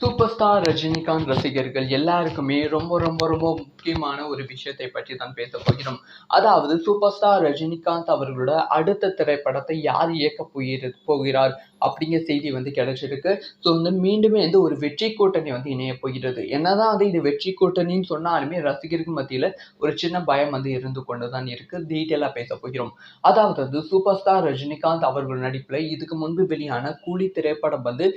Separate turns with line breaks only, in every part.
Super star Rajinikanth ரசிகர்கள் எல்லாருக்குமே ரொம்ப ரொம்ப ரொம்ப முக்கியமான ஒரு விஷயத்தை பற்றி தான் பேச போகிறோம். அதாவது சூப்பர் ஸ்டார் ரஜினிகாந்த் அவர்களோட அடுத்த திரைப்படத்தை யார் இயக்க போகிற போகிறார் அப்படிங்கிற செய்தி வந்து கிடைச்சிருக்கு. ஸோ வந்து மீண்டுமே வந்து ஒரு வெற்றி கூட்டணி வந்து இணைய போகிறது. என்னதான் வந்து இது வெற்றி கூட்டணின்னு சொன்னாலுமே ரசிகர்கள் மத்தியில் ஒரு சின்ன பயம் வந்து இருந்து கொண்டு தான் இருக்கு டீட்டெயிலாக பேச போகிறோம். அதாவது வந்து சூப்பர் ஸ்டார் ரஜினிகாந்த் அவர்கள் நடிப்பில் இதுக்கு முன்பு வெளியான கூலி திரைப்படம் வந்து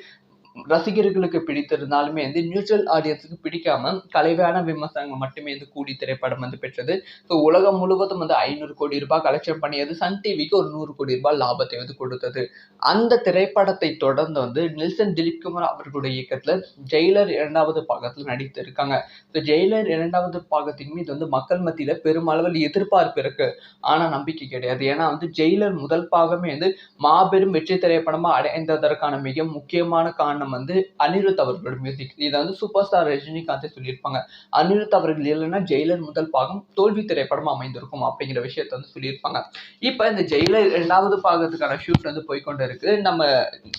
ரசிகர்களுக்கு பிடித்திருந்தாலுமே வந்து நியூட்ரல் ஆடியன்ஸுக்கு பிடிக்காம கலைவான விமர்சனங்கள் மட்டுமே வந்து கூடி திரைப்படம் வந்து பெற்றது. ஸோ உலகம் முழுவதும் வந்து ஐநூறு கோடி ரூபாய் கலெக்ஷன் பண்ணியது சன் டிவிக்கு ஒரு நூறு கோடி ரூபாய் லாபத்தை வந்து கொடுத்தது. அந்த திரைப்படத்தை தொடர்ந்து வந்து நெல்சன் திலீப் குமார் அவர்களுடைய இயக்கத்தில் ஜெயிலர் இரண்டாவது பாகத்தில் நடித்திருக்காங்க ஸோ ஜெயிலர் இரண்டாவது பாகத்தின் மீது வந்து மக்கள் மத்தியில் பெருமளவில் எதிர்பார்ப்பு இருக்கு. ஆனால் நம்பிக்கை கிடையாது. ஏன்னா வந்து ஜெயிலர் முதல் பாகமே வந்து மாபெரும் வெற்றி திரைப்படமாக அடைந்ததற்கான மிக முக்கியமான காரணம் வந்து அனிருத் அவர்களோட மியூசிக் இதை வந்து சூப்பர் ஸ்டார் ரஜினிகாந்தே சொல்லியிருப்பாங்க. அனிருத் அவர்கள் இல்லைன்னா ஜெயிலர் முதல் பாகம் தோல்வி திரைப்படம் அமைந்திருக்கும் அப்படிங்கிற விஷயத்த வந்து சொல்லியிருப்பாங்க. இப்போ இந்த ஜெயிலர் இரண்டாவது பாகத்துக்கான ஷூட் வந்து போய்கொண்டு இருக்கு. நம்ம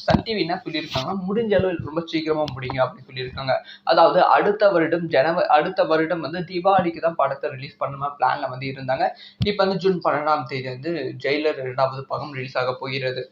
சன் டிவி என்ன சொல்லியிருக்காங்கன்னா முடிஞ்ச அளவு ரொம்ப சீக்கிரமா முடிங்க அப்படின்னு சொல்லியிருக்காங்க. அதாவது அடுத்த வருடம் ஜனவரி அடுத்த வருடம் வந்து தீபாவளிக்கு தான் படத்தை ரிலீஸ் பண்ணுமா பிளான்ல வந்து இருந்தாங்க. இப்போ வந்து ஜூன் பன்னெண்டாம் தேதி வந்து ஜெயிலர் இரண்டாவது பாகம் ரிலீஸ் ஆக போகிறது.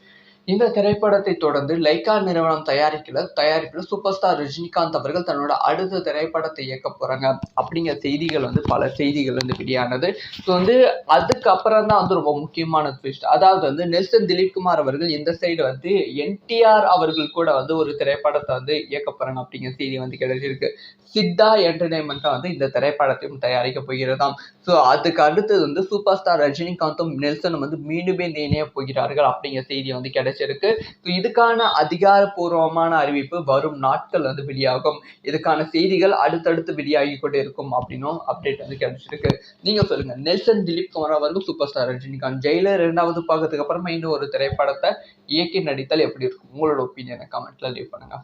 இந்த திரைப்படத்தை தொடர்ந்து லைக்கா நிறுவனம் தயாரிக்கல தயாரிப்பில் சூப்பர் ஸ்டார் ரஜினிகாந்த் அவர்கள் தன்னோட அடுத்த திரைப்படத்தை இயக்க போறாங்க. அப்படிங்கிற செய்திகள் வந்து பல செய்திகள் வந்து வெளியானது. ஸோ வந்து அதுக்கப்புறம் தான் வந்து ரொம்ப முக்கியமான ட்விஸ்ட் அதாவது வந்து நெல்சன் திலீப் குமார் அவர்கள் இந்த சைடு வந்து என்டிஆர் அவர்கள் கூட வந்து ஒரு திரைப்படத்தை வந்து இயக்க போறாங்க அப்படிங்கிற செய்தி வந்து கிடைச்சிருக்கு. சித்தா என்டர்டைன்மெண்ட் வந்து இந்த திரைப்படத்தையும் தயாரிக்க போகிறதாம். ஸோ அதுக்கு அடுத்தது வந்து சூப்பர் ஸ்டார் ரஜினிகாந்தும் நெல்சனும் வந்து மீண்டுமே இந்த இணைய போகிறார்கள் அப்படிங்கிற செய்தி வந்து கிடைச்சிருக்கு ஸோ இதுக்கான அதிகாரப்பூர்வமான அறிவிப்பு வரும் நாட்கள் வந்து வெளியாகும். இதுக்கான செய்திகள் அடுத்தடுத்து வெளியாகி கொண்டே இருக்கும் அப்படின்னும் அப்டேட் வந்து கிடைச்சிருக்கு. நீங்க சொல்லுங்க. நெல்சன் திலீப் குமார் அவர்கள் சூப்பர் ஸ்டார் ரஜினிகாந்த். ஜெயிலர் இரண்டாவது பாகத்துக்கு அப்புறமா இன்னும் ஒரு திரைப்படத்தை இயக்கி நடித்தால் எப்படி இருக்கும்? உங்களோட ஒப்பீனியனை கமெண்ட்ல லீவ் பண்ணுங்க.